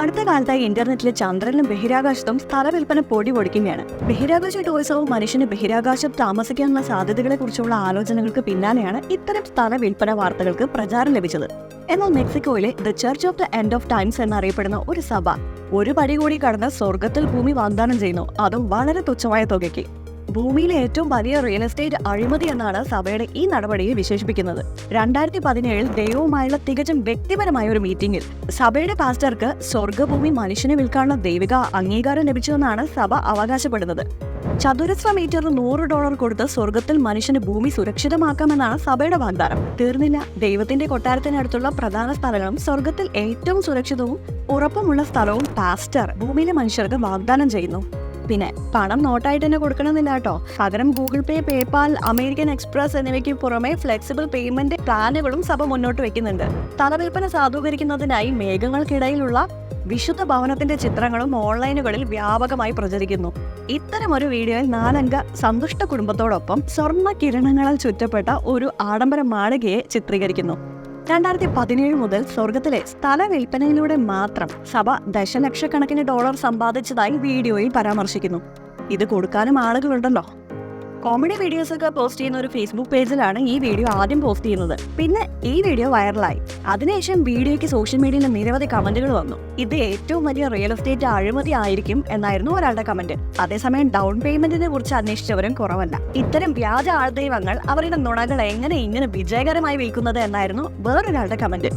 അടുത്ത കാലത്തായി ഇന്റർനെറ്റിലെ ചന്ദ്രനും ബഹിരാകാശത്തും സ്ഥല വിൽപ്പന പൊടി പൊടിക്കുകയാണ്. ബഹിരാകാശ ടൂറിസവും മനുഷ്യന് ബഹിരാകാശത്ത് താമസിക്കാനുള്ള സാധ്യതകളെ കുറിച്ചുള്ള ആലോചനകൾക്ക് പിന്നാലെയാണ് ഇത്തരം സ്ഥല വിൽപ്പന വാർത്തകൾക്ക് പ്രചാരം ലഭിച്ചത്. എന്നാൽ മെക്സിക്കോയിലെ the church of the end of times എന്നറിയപ്പെടുന്ന ഒരു സഭ ഒരു പടി കൂടി കടന്ന് സ്വർഗത്തിൽ ഭൂമി വാഗ്ദാനം ചെയ്യുന്നു. അതും വളരെ തുച്ഛമായ തുകയ്ക്ക്. ഭൂമിയിലെ ഏറ്റവും വലിയ റിയൽ എസ്റ്റേറ്റ് അഴിമതി എന്നാണ് സഭയുടെ ഈ നടപടിയെ വിശേഷിപ്പിക്കുന്നത്. രണ്ടായിരത്തി പതിനേഴിൽ ദൈവവുമായുള്ള തികച്ചും വ്യക്തിപരമായ ഒരു മീറ്റിംഗിൽ സഭയുടെ പാസ്റ്റർക്ക് സ്വർഗഭൂമി മനുഷ്യനെ വിൽക്കാനുള്ള ദൈവിക അംഗീകാരം ലഭിച്ചുവെന്നാണ് സഭ അവകാശപ്പെടുന്നത്. ചതുരശ്ര മീറ്ററിന് നൂറ് ഡോളർ കൊടുത്ത് സ്വർഗത്തിൽ മനുഷ്യന് ഭൂമി സുരക്ഷിതമാക്കാമെന്നാണ് സഭയുടെ വാഗ്ദാനം. തീർന്നില്ല. ദൈവത്തിന്റെ കൊട്ടാരത്തിനടുത്തുള്ള പ്രധാന സ്ഥലങ്ങളും സ്വർഗത്തിൽ ഏറ്റവും സുരക്ഷിതവും ഉറപ്പുമുള്ള സ്ഥലവും പാസ്റ്റർ ഭൂമിയിലെ മനുഷ്യർക്ക് വാഗ്ദാനം ചെയ്യുന്നു. പിന്നെ പണം നോട്ടായിട്ട് തന്നെ കൊടുക്കണമെന്നില്ല കേട്ടോ. പകരം Google Pay PayPal American Express എന്നിവയ്ക്ക് പുറമെ ഫ്ലെക്സിബിൾ പേയ്മെന്റ് പ്ലാനുകളും സഭ മുന്നോട്ട് വെക്കുന്നുണ്ട്. തലവിൽപ്പന സാധൂകരിക്കുന്നതിനായി മേഘങ്ങൾക്കിടയിലുള്ള വിശുദ്ധ ഭവനത്തിന്റെ ചിത്രങ്ങളും ഓൺലൈനുകളിൽ വ്യാപകമായി പ്രചരിക്കുന്നു. ഇത്തരം ഒരു വീഡിയോയിൽ നാലംഗ സന്തുഷ്ട കുടുംബത്തോടൊപ്പം സ്വർണ കിരണങ്ങളാൽ ചുറ്റപ്പെട്ട ഒരു ആഡംബര മാളികയെ ചിത്രീകരിക്കുന്നു. രണ്ടായിരത്തി പതിനേഴ് മുതൽ സ്വർഗത്തിലെ സ്ഥല വിൽപ്പനയിലൂടെ മാത്രം സഭ ദശലക്ഷക്കണക്കിന് ഡോളർ സമ്പാദിച്ചതായി വീഡിയോയിൽ പരാമർശിക്കുന്നു. ഇത് കൊടുക്കാനും ആളുകളുണ്ടല്ലോ. കോമഡി വീഡിയോസ് ഒക്കെ പോസ്റ്റ് ചെയ്യുന്ന ഒരു ഫേസ്ബുക്ക് പേജിലാണ് ഈ വീഡിയോ ആദ്യം പോസ്റ്റ് ചെയ്യുന്നത്. പിന്നെ ഈ വീഡിയോ വൈറലായി അതിനുശേഷം വീഡിയോയ്ക്ക് സോഷ്യൽ മീഡിയയിൽ നിരവധി കമന്റുകൾ വന്നു. ഇത് ഏറ്റവും വലിയ റിയൽ എസ്റ്റേറ്റ് അഴിമതി ആയിരിക്കും എന്നായിരുന്നു ഒരാളുടെ കമന്റ് അതേസമയം ഡൗൺ പേയ്മെന്റിനെ കുറിച്ച് അന്വേഷിച്ചവരും കുറവല്ല. ഇത്തരം വ്യാജ ആൾദൈവങ്ങൾ അവരുടെ നുണകൾ എങ്ങനെ ഇങ്ങനെ വിജയകരമായി വിൽക്കുന്നത് എന്നായിരുന്നു വേറൊരാളുടെ കമന്റ്